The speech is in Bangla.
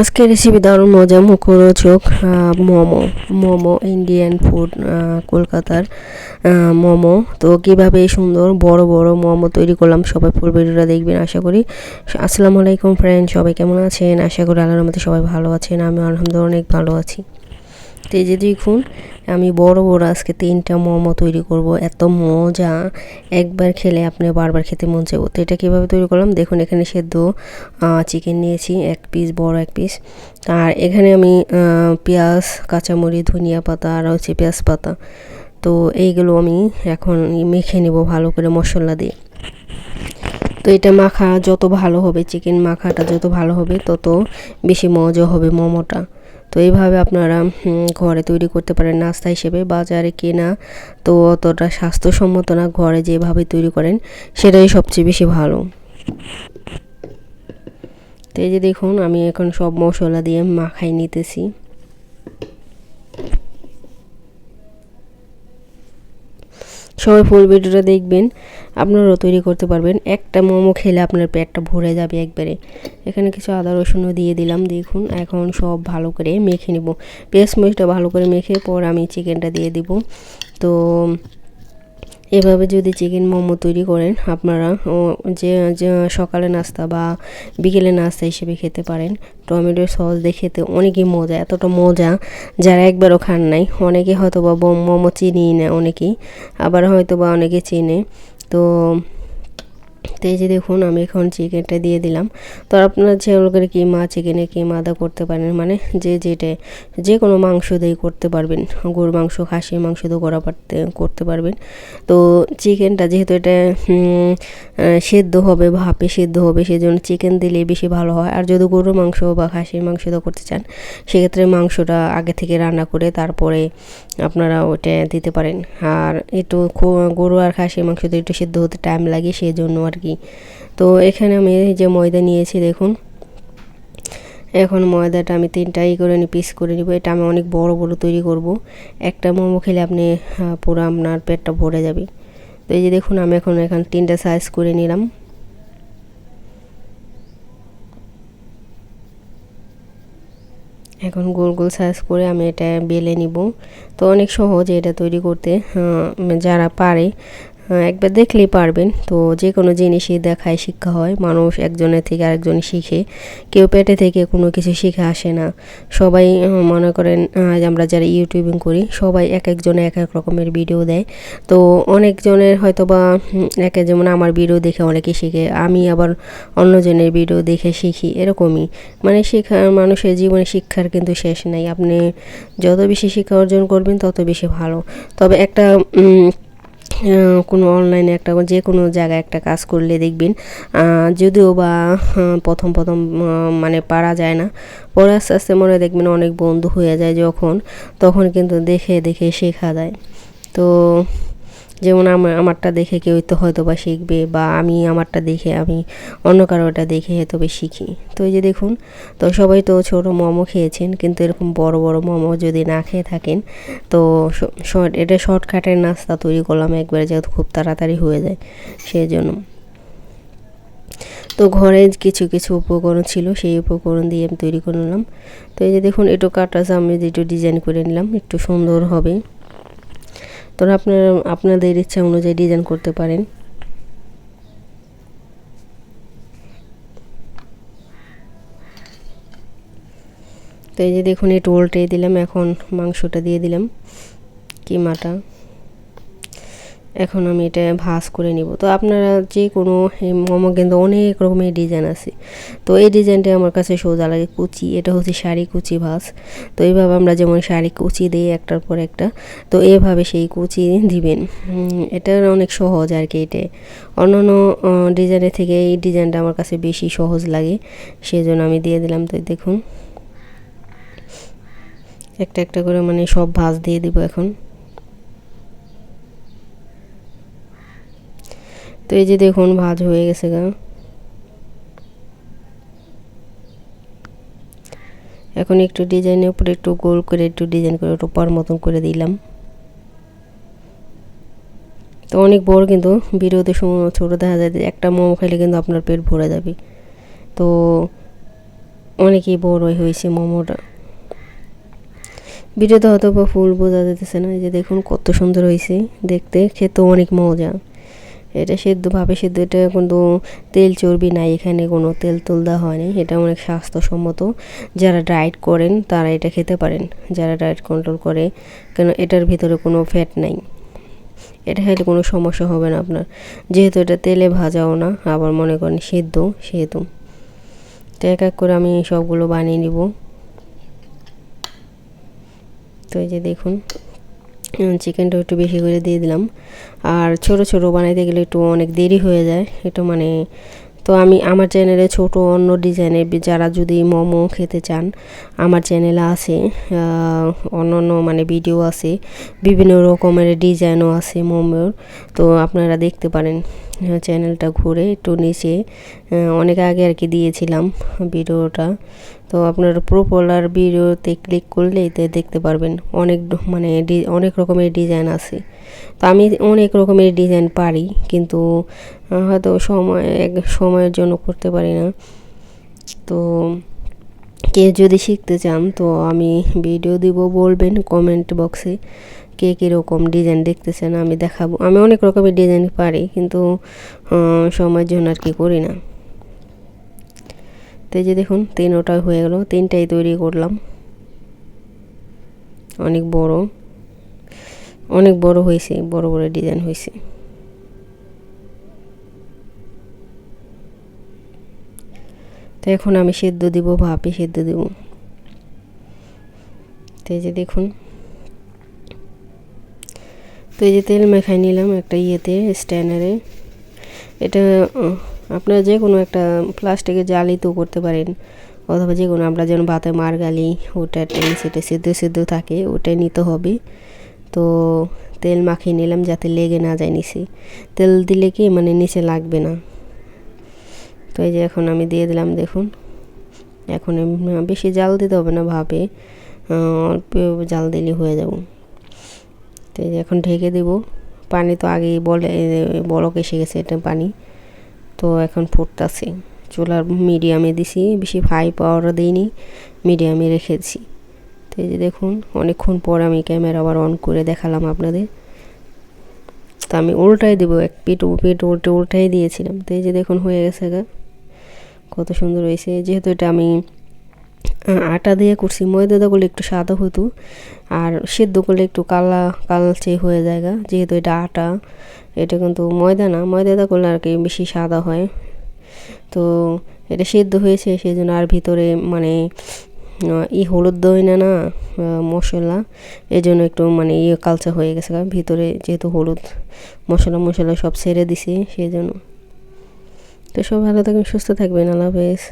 আজকে রেসিপি দারুণ মজা, মুখরোচক মোমো মোমো ইন্ডিয়ান ফুড কলকাতার মোমো। তো কীভাবে সুন্দর বড় বড় মোমো তৈরি করলাম সবাই ফুল ভিডিওটা দেখবেন, আশা করি। আসসালামু আলাইকুম ফ্রেন্ড সবাই কেমন আছেন? আশা করি আল্লাহর মধ্যে সবাই ভালো আছেন আমি আলহামদুলিল্লাহ অনেক ভালো আছি। তো এই যে দেখুন, আমি বড় বড় আজকে তিনটা মোমো তৈরি করব, এত মজা। একবার খেলে আপনি বারবার খেতে মন চাইব। তো এটা কীভাবে তৈরি করলাম? দেখুন, এখানে সেদ্ধ চিকেন নিয়েছি, এক পিস বড় এক পিস আর এখানে আমি পেঁয়াজ, কাঁচামরিচ, ধনিয়া পাতা, আর হচ্ছে পেঁয়াজ পাতা। তো এইগুলো আমি এখন মেখে নেব ভালো করে মশলা দিয়ে। তো এটা মাখা যত ভালো হবে চিকেন মাখাটা যত ভালো হবে, তত বেশি মজা হবে মোমোটা। এইভাবে আপনারা ঘরে তৈরি করতে পারেন নাস্তা হিসেবে, বাজারে কেনা তো অতটা স্বাস্থ্যসম্মত না, ঘরে যেভাবে তৈরি করেন সেটাই সবচেয়ে বেশি ভালো। তো এই যে দেখুন, আমি এখন সব মশলা দিয়ে মাখাই নিতেছি। সবাই ফুল ভিডিওটা দেখবেন, আপনারাও তৈরি করতে পারবেন। একটা মোমো খেলে আপনার পেটটা ভরে যাবে একবারে। এখানে কিছু আদা, রসুনও দিয়ে দিলাম, দেখুন। এখন সব ভালো করে মেখে নেব। পেস্ট মরিচটা ভালো করে মেখে পর আমি চিকেনটা দিয়ে দিব। তো এভাবে যদি চিকেন মোমো তৈরি করেন, আপনারা যে সকালে নাস্তা বা বিকেলে নাস্তা হিসেবে খেতে পারেন। টমেটো সস দিয়ে খেতে অনেকই মজা, এতটা মজা যারা একবারও খান নাই। অনেকে হয়তো বা মোমো চিনিই না অনেকেই। আবার হয়তো বা অনেকে চিনে। তো তো এই যে দেখুন, আমি এখন চিকেনটা দিয়ে দিলাম। তো আপনারা যে করে কিমা চিকেনে কিমা আদা করতে পারেন মানে যে যেটা, যে কোনো মাংস দিয়ে করতে পারবেন। গরুর মাংস, খাসির মাংস দিয়ে করা পারতে, করতে পারবেন। তো চিকেনটা যেহেতু এটা সেদ্ধ হবে ভাপে সেদ্ধ হবে, সেজন্য চিকেন দিলে বেশি ভালো হয়। আর যদি গরুর মাংস বা খাসির মাংস দিয়ে করতে চান, সেক্ষেত্রে মাংসটা আগে থেকে রান্না করে তারপরে আপনারা ওটা দিতে পারেন। আর একটু গরু আর খাসির মাংস তো একটু সেদ্ধ হতে টাইম লাগে সেই জন্য আর কি তো এখানে আমি যে ময়দা নিয়েছি, দেখুন। এখন ময়দাটা আমি তিনটাই করে নি পিস করে নিব। এটা আমি অনেক বড় বড় তৈরি করব। একটা মোমো খেলে আপনি পুরো আপনার পেটটা ভরে যাবে। তো এই যে দেখুন, আমি এখন এখানে তিনটা সাইজ করে নিলাম। এখন গোল গোল সাইজ করে আমি এটা বেলে নিব। তো অনেক সহজ এটা তৈরি করতে যারা পারে। একবার দেখলেই পারবেন। তো যে কোনো জিনিসই দেখায় শিক্ষা হয়। মানুষ একজনের থেকে আরেকজন শিখে। কেউ পেটে থেকে কোনো কিছু শিখে আসে না। সবাই মনে করেন আমরা যারা ইউটিউবিং করি, সবাই এক একজনে এক এক রকমের ভিডিও দেয়। তো অনেকজনের হয়তো বা একে যেমন আমার ভিডিও দেখে অনেকে শিখে, আমি আবার অন্যজনের ভিডিও দেখে শিখি, এরকমই। মানে শেখা, মানুষের জীবনে শিক্ষার কিন্তু শেষ নাই। আপনি যত বেশি শিক্ষা অর্জন করবেন, তত বেশি ভালো। তবে একটা কোনো অনলাইনে একটা যে কোনো জায়গায় একটা কাজ করলে দেখবেন যদিও বা প্রথম প্রথম মানে পারা যায় না। পরে আস্তে আস্তে মনে হয় দেখবেন অনেক বন্ধু হয়ে যায় যখন, তখন কিন্তু দেখে দেখে শেখা যায়। তো যেমন আমার আমারটা দেখে কেউ তো হয়তো বা শিখবে বা আমি আমারটা দেখে আমি অন্য কারোটা দেখে হয়তো বা শিখি। তো এই যে দেখুন, তো সবাই তো ছোটো মোমো খেয়েছেন, কিন্তু এরকম বড় বড় মোমো যদি না খেয়ে থাকেন, তো শর্ট এটা শর্টকাটের নাস্তা তৈরি করলাম একবারে যেহেতু খুব তাড়াতাড়ি হয়ে যায় সেই জন্য তো ঘরে কিছু কিছু উপকরণ ছিল, সেই উপকরণ দিয়ে আমি তৈরি করে নিলাম। তো এই যে দেখুন, একটু কাটা আমি একটু ডিজাইন করে নিলাম, একটু সুন্দর হবে। তো আপনার, আপনাদের ইচ্ছা অনুযায়ী ডিজাইন করতে পারেন। তো এই যে দেখুন, একটু উল্টে দিলাম, এখন মাংসটা দিয়ে দিলাম। কিমাটা এখন আমি এটা ভাজ করে নিব। তো আপনারা যে কোনো মোমো কিন্তু অনেক রকমের ডিজাইন আছে। তো এই ডিজাইনটা আমার কাছে সোজা লাগে কুচি, এটা হচ্ছে শাড়ি কুচি ভাজ। তো এইভাবে আমরা যেমন শাড়ি কুচি দিই একটার পর একটা, তো এইভাবে সেই কুচি দিবেন। এটা অনেক সহজ আর কি এটা অন্যান্য ডিজাইনের থেকে এই ডিজাইনটা আমার কাছে বেশি সহজ লাগে সেই জন্য আমি দিয়ে দিলাম। তো দেখুন, একটা একটা করে মানে সব ভাজ দিয়ে দিব এখন। তো এই যে দেখুন, ভাজ হয়ে গেছে গা। এখন একটু ডিজাইনের উপরে একটু গোল করে একটু ডিজাইন করে টোপার মতন করে দিলাম। তো অনেক বড় কিন্তু বিরোধের সময় ছোটো দেখা যায় একটা মোমো খাইলে কিন্তু আপনার পেট ভরে যাবে। তো অনেকই বড়ই হয়েছে মোমোটা। ভিডিওতে হয়তো বা ফুল বোঝা যেতেছে না, এই যে দেখুন কত সুন্দর হয়েছে দেখতে, খেতেও অনেক মজা। এটা সেদ্ধ ভাবে সেদ্ধ, এটা কিন্তু তেল চর্বি নাই, এখানে কোনো তেল তুল দেওয়া হয়নি। এটা অনেক স্বাস্থ্যসম্মত। যারা ডায়েট করেন, তারা এটা খেতে পারেন। যারা ডায়েট কন্ট্রোল করে, কেন এটার ভিতরে কোনো ফ্যাট নাই। এটা খেলে কোনো সমস্যা হবে না আপনার। যেহেতু এটা তেলে ভাজাও না, আবার মনে করেন সেদ্ধ, সেহেতু। তো এক এক করে আমি সবগুলো বানিয়ে নিব। তো এই যে দেখুন। চিকেনটা একটু বেশি করে দিয়ে দিলাম। আর ছোট ছোট বানাইতে গেলে একটু অনেক দেরি হয়ে যায়। একটু মানে তো আমি আমার চ্যানেলে ছোট অন্য ডিজাইনের যারা যদি মোমো খেতে চান, আমার চ্যানেলে আছে অন্য অন্য মানে ভিডিও আছে, বিভিন্ন রকমের ডিজাইনও আছে মোমোর। তো আপনারা দেখতে পারেন। চ্যানেলটা ঘুরে একটু নিচে অনেক আগে আর কি দিয়েছিলাম ভিডিওটা। তো আপনার প্রোপোলার ভিডিওতে ক্লিক করলে এতে দেখতে পারবেন অনেক মানে অনেক রকমের ডিজাইন আছে। তো আমি অনেক রকমের ডিজাইন পারি, কিন্তু হয়তো সময়, এক সময়ের জন্য করতে পারি না। তো কে যদি শিখতে চান, তো আমি ভিডিও দিব বলবেন কমেন্ট বক্সে কে কীরকম ডিজাইন দেখতেছেন আমি দেখাবো। আমি অনেক রকমের ডিজাইন পারি, কিন্তু সময়ের জন্য আর কি করি না। তো যে দেখুন, তিনোটা হয়ে গেল, তিনটাই তৈরি করলাম। অনেক বড়। অনেক বড় হয়েছে, বড় বড় ডিজাইন হয়েছে। তো এখন আমি সেদ্ধ দিব, ভাপে সেদ্ধ দেব। তো যে দেখুন তো এই যে তেল মেখাই নিলাম একটা ইয়েতে স্ট্যান্ডারে এটা আপনারা যে কোনো একটা প্লাস্টিকের জালিতেও করতে পারেন, অথবা যে কোনো, আমরা যেন ভাতে মার গালি ওটা টেনে সেটা সিদ্ধ সিদ্ধ থাকে, ওটাই নিতে হবে। তো তেল মাখিয়ে নিলাম যাতে লেগে না যায় নিচে। তেল দিলে কি মানে নিচে লাগবে না। তো এই যে এখন আমি দিয়ে দিলাম, দেখুন। এখন বেশি জাল দিতে হবে না ভাবে অল্প জাল দিলে হয়ে যাব। তো এখন ঢেকে দেব। পানি তো আগেই বলে বলক এসে গেছে এটা পানি। তো এখন ফুটতেছে। চুলার মিডিয়ামে দিছি, বেশি হাই পাওয়ার দিইনি, মিডিয়ামে রেখেছি তো এই যে দেখুন, অনেকক্ষণ পর আমি ক্যামেরা আবার অন করে দেখালাম আপনাদের। তো আমি উল্টাই দেবো, এক পিঠ পিঠ উল্টে উল্টাই দিয়েছিলাম। তো এই যে দেখুন হয়ে গেছে গা। কত সুন্দর হয়েছে। যেহেতু এটা আমি আটা দিয়ে করছি। ময়দা করলে একটু সাদা হতো। আর সেদ্ধ করলে একটু কালা, কালচে হয়ে যায় যেহেতু এটা আটা, এটা কিন্তু ময়দা না। ময়দা করলে আর কি বেশি সাদা হয়। তো এটা সেদ্ধ হয়েছে সেই জন্য আর ভিতরে মানে ই হলুদ দই না না মশলা এই জন্য একটু মানে ইয়ে কালচা হয়ে গেছে ভিতরে যেহেতু হলুদ মশলা মশলা সব ছেড়ে দিছি সেই জন্য তো সব ভালো থাকবেন, সুস্থ থাকবেন। আল্লাহ হাফেজ।